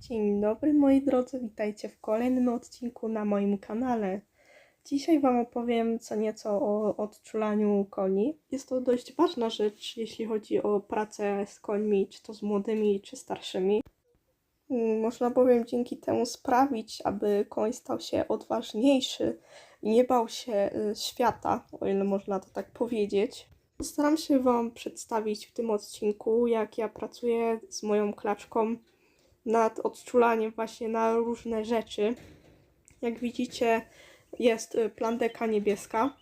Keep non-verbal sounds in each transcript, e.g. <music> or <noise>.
Dzień dobry moi drodzy, witajcie w kolejnym odcinku na moim kanale. Dzisiaj Wam opowiem co nieco o odczulaniu koni. Jest to dość ważna rzecz, jeśli chodzi o pracę z końmi, czy to z młodymi, czy starszymi. Mm, Można bowiem dzięki temu sprawić, aby koń stał się odważniejszy i nie bał się y, świata, o ile można to tak powiedzieć. Postaram się Wam przedstawić w tym odcinku, jak ja pracuję z moją klaczką nad odczulaniem właśnie na różne rzeczy. Jak widzicie, jest y, plandeka niebieska,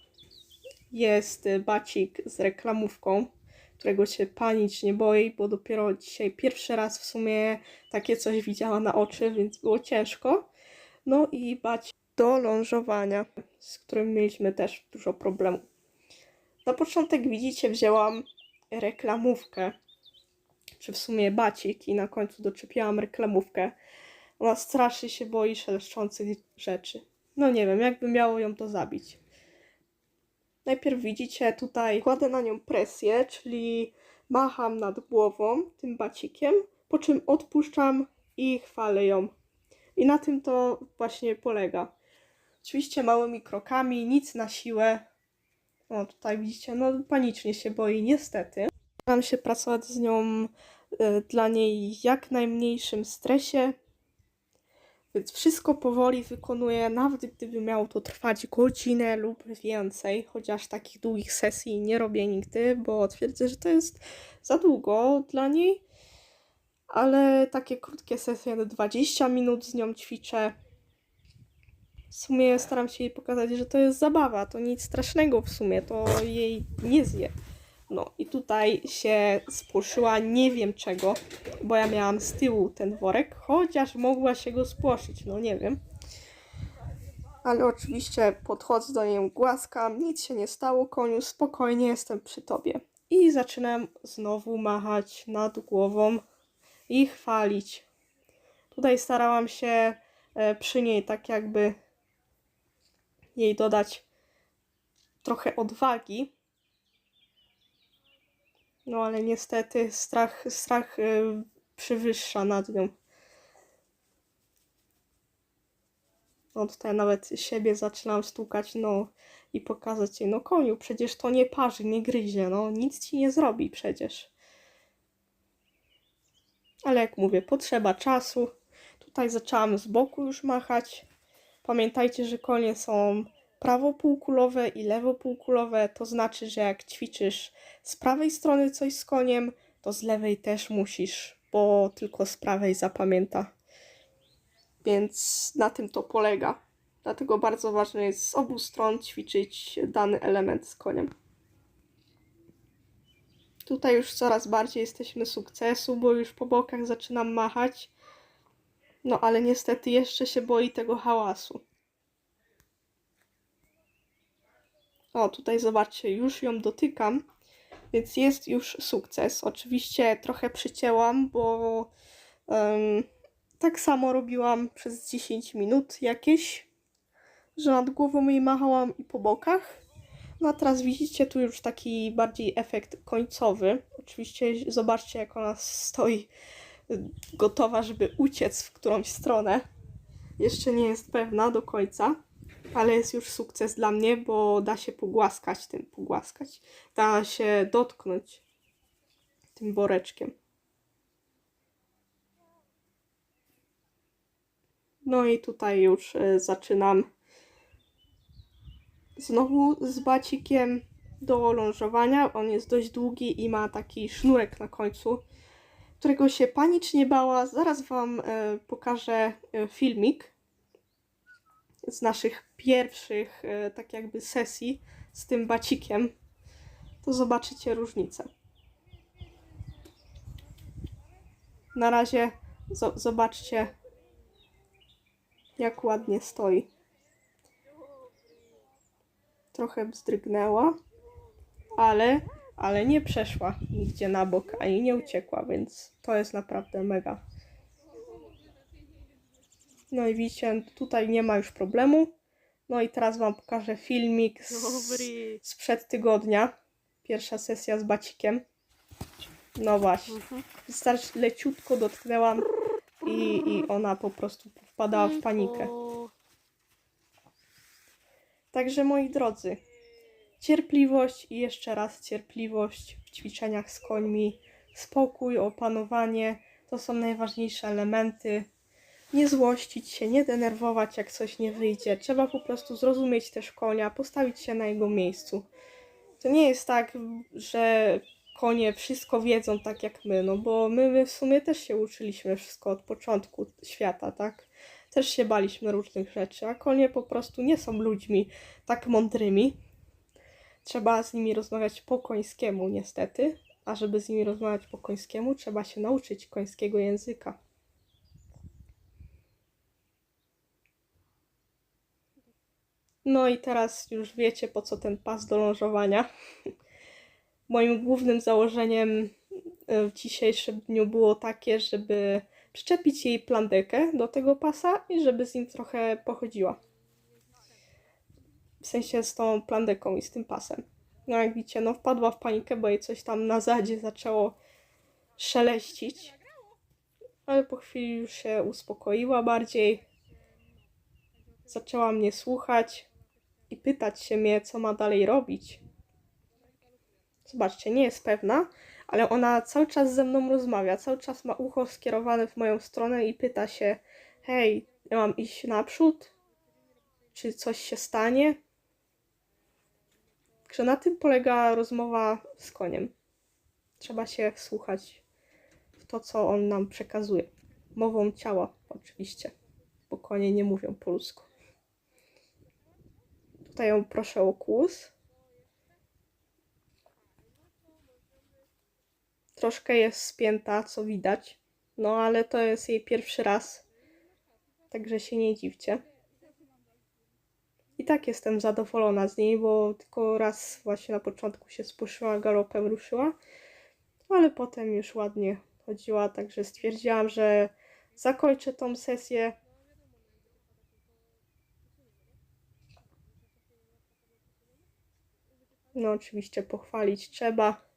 jest y, bacik z reklamówką, którego się panicznie boi, bo dopiero dzisiaj pierwszy raz w sumie takie coś widziała na oczy, więc było ciężko. No i bacik do lążowania, z którym mieliśmy też dużo problemów. Na początek widzicie, wzięłam reklamówkę, czy w sumie bacik i na końcu doczepiłam reklamówkę. Ona strasznie się boi szeleszczących rzeczy. No nie wiem, jakby miało ją to zabić. Najpierw widzicie tutaj, kładę na nią presję, czyli macham nad głową tym bacikiem, po czym odpuszczam i chwalę ją. I na tym to właśnie polega. Oczywiście małymi krokami, nic na siłę. O, tutaj widzicie, no panicznie się boi, niestety. Staram się pracować z nią e, dla niej jak najmniejszym stresie. Więc wszystko powoli wykonuję, nawet gdyby miało to trwać godzinę lub więcej, chociaż takich długich sesji nie robię nigdy, bo twierdzę, że to jest za długo dla niej. Ale takie krótkie sesje, na 20 minut z nią ćwiczę. W sumie staram się jej pokazać, że to jest zabawa, to nic strasznego w sumie, to jej nie zje. No i tutaj się spłoszyła nie wiem czego, bo ja miałam z tyłu ten worek, chociaż mogła się go spłoszyć, no nie wiem. Ale oczywiście podchodzę do niej, głaskam, nic się nie stało, koniu, spokojnie jestem przy tobie. I zaczynam znowu machać nad głową i chwalić. Tutaj starałam się e, przy niej tak jakby jej dodać trochę odwagi, no ale niestety strach, strach y, przewyższa nad nią. No tutaj nawet siebie zaczynam stukać, no i pokazać jej, no koniu, przecież to nie parzy, nie gryzie, no nic ci nie zrobi przecież. Ale jak mówię, potrzeba czasu. Tutaj zaczęłam z boku już machać. Pamiętajcie, że konie są prawopółkulowe i lewopółkulowe. To znaczy, że jak ćwiczysz z prawej strony coś z koniem, to z lewej też musisz, bo tylko z prawej zapamięta. Więc na tym to polega. Dlatego bardzo ważne jest z obu stron ćwiczyć dany element z koniem. Tutaj już coraz bardziej jesteśmy sukcesu, bo już po bokach zaczynam machać. No ale niestety jeszcze się boi tego hałasu. O, tutaj zobaczcie, już ją dotykam, więc jest już sukces. Oczywiście trochę przycięłam, bo em, tak samo robiłam przez 10 minut jakieś, że nad głową jej machałam i po bokach. No a teraz widzicie tu już taki bardziej efekt końcowy. Oczywiście zobaczcie, jak ona stoi gotowa, żeby uciec w którąś stronę. Jeszcze nie jest pewna do końca, ale jest już sukces dla mnie, bo da się pogłaskać tym, pogłaskać. Da się dotknąć tym woreczkiem. No i tutaj już y, zaczynam znowu z bacikiem do lążowania. On jest dość długi i ma taki sznurek na końcu, którego się panicznie bała. Zaraz Wam e, pokażę e, filmik z naszych pierwszych, e, tak jakby, sesji z tym bacikiem. To zobaczycie różnicę. Na razie zo- zobaczcie, jak ładnie stoi trochę wzdrygnęła, ale, ale nie przeszła nigdzie na bok, ani nie uciekła, więc to jest naprawdę mega. No i widzicie, tutaj nie ma już problemu. No i teraz Wam pokażę filmik z, Dobry. sprzed tygodnia. Pierwsza sesja z bacikiem. No właśnie. Wystarczy leciutko dotknęłam i, i ona po prostu wpadała w panikę. Także moi drodzy, cierpliwość i jeszcze raz cierpliwość w ćwiczeniach z końmi, spokój, opanowanie to są najważniejsze elementy. Nie złościć się, nie denerwować, jak coś nie wyjdzie. Trzeba po prostu zrozumieć też konia, postawić się na jego miejscu. To nie jest tak, że konie wszystko wiedzą tak jak my, no bo my, my w sumie też się uczyliśmy wszystko od początku świata, tak? Też się baliśmy różnych rzeczy, a konie po prostu nie są ludźmi tak mądrymi. Trzeba z nimi rozmawiać po końskiemu, niestety. A żeby z nimi rozmawiać po końskiemu, trzeba się nauczyć końskiego języka. No i teraz już wiecie, po co ten pas do lążowania. <laughs> Moim głównym założeniem e, w dzisiejszym dniu było takie, żeby przyczepić jej plandekę do tego pasa i żeby z nim trochę pochodziła. W sensie z tą plandeką i z tym pasem. No jak widzicie, no wpadła w panikę, bo jej coś tam na zadzie zaczęło szeleścić. Ale po chwili już się uspokoiła bardziej. Zaczęła mnie słuchać i pytać się mnie, co ma dalej robić. Zobaczcie, nie jest pewna, ale ona cały czas ze mną rozmawia, cały czas ma ucho skierowane w moją stronę i pyta się: Hej, ja mam iść naprzód? Czy coś się stanie? Także na tym polega rozmowa z koniem. Trzeba się wsłuchać w to, co on nam przekazuje. Mową ciała, oczywiście, bo konie nie mówią po ludzku. Tutaj ją proszę o kłus. Troszkę jest spięta, co widać. No ale to jest jej pierwszy raz. Także się nie dziwcie. I tak jestem zadowolona z niej, bo tylko raz właśnie na początku się spuszyła, galopem ruszyła, ale potem już ładnie chodziła, także stwierdziłam, że zakończę tą sesję. No oczywiście pochwalić trzeba.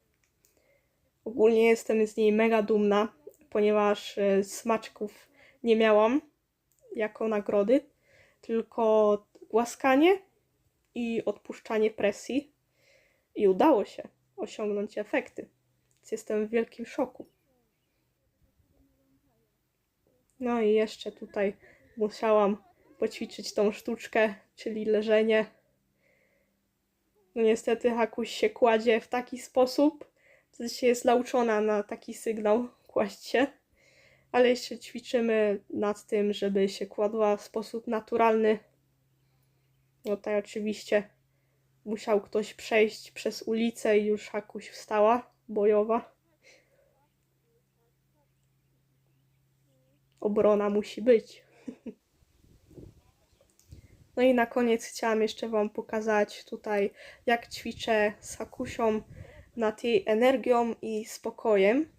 Ogólnie jestem z niej mega dumna, ponieważ e, smaczków nie miałam jako nagrody, tylko głaskanie i odpuszczanie presji. I udało się osiągnąć efekty. Więc jestem w wielkim szoku. No i jeszcze tutaj musiałam poćwiczyć tą sztuczkę, czyli leżenie. No niestety Hakuś się kładzie w taki sposób, w sensie jest nauczona na taki sygnał <laughs> kłaść się, ale jeszcze ćwiczymy nad tym, żeby się kładła w sposób naturalny. No tutaj oczywiście musiał ktoś przejść przez ulicę i już Hakuś wstała, bojowa. Obrona musi być. <laughs> No i na koniec chciałam jeszcze Wam pokazać tutaj, jak ćwiczę z Hakusią nad jej energią i spokojem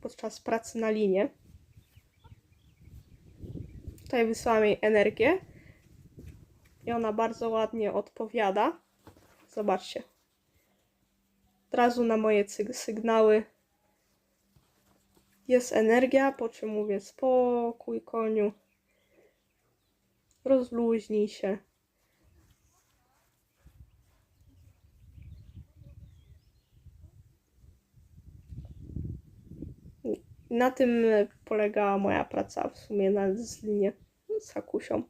podczas pracy na linie. Tutaj wysłałam jej energię i ona bardzo ładnie odpowiada. Zobaczcie. Od razu na moje sygnały jest energia, po czym mówię spokój koniu. Rozluźnij się. Na tym polegała moja praca w sumie na z linie z Hakusią.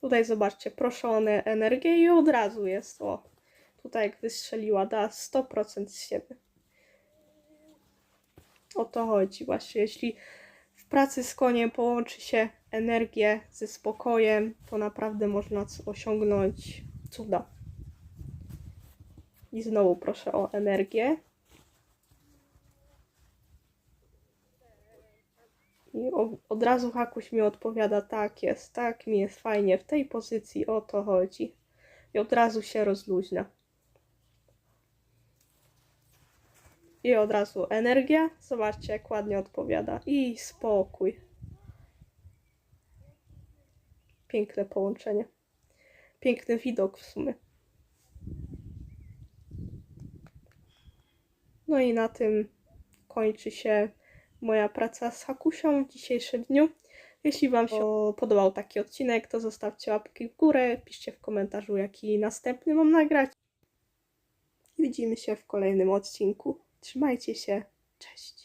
Tutaj zobaczcie, proszone energię i od razu jest o. Tutaj jak wystrzeliła, da 100% z siebie. O to chodzi właśnie. Jeśli w pracy z koniem połączy się energię ze spokojem, to naprawdę można osiągnąć cuda. I znowu proszę o energię. I od razu Hakuś mi odpowiada, tak jest, tak mi jest fajnie, w tej pozycji o to chodzi. I od razu się rozluźnia. I od razu energia. Zobaczcie, jak ładnie odpowiada. I spokój. Piękne połączenie. Piękny widok w sumie. No i na tym kończy się moja praca z Hakusią w dzisiejszym dniu. Jeśli Wam się podobał taki odcinek, to zostawcie łapki w górę, piszcie w komentarzu, jaki następny mam nagrać. I widzimy się w kolejnym odcinku. Trzymajcie się. Cześć.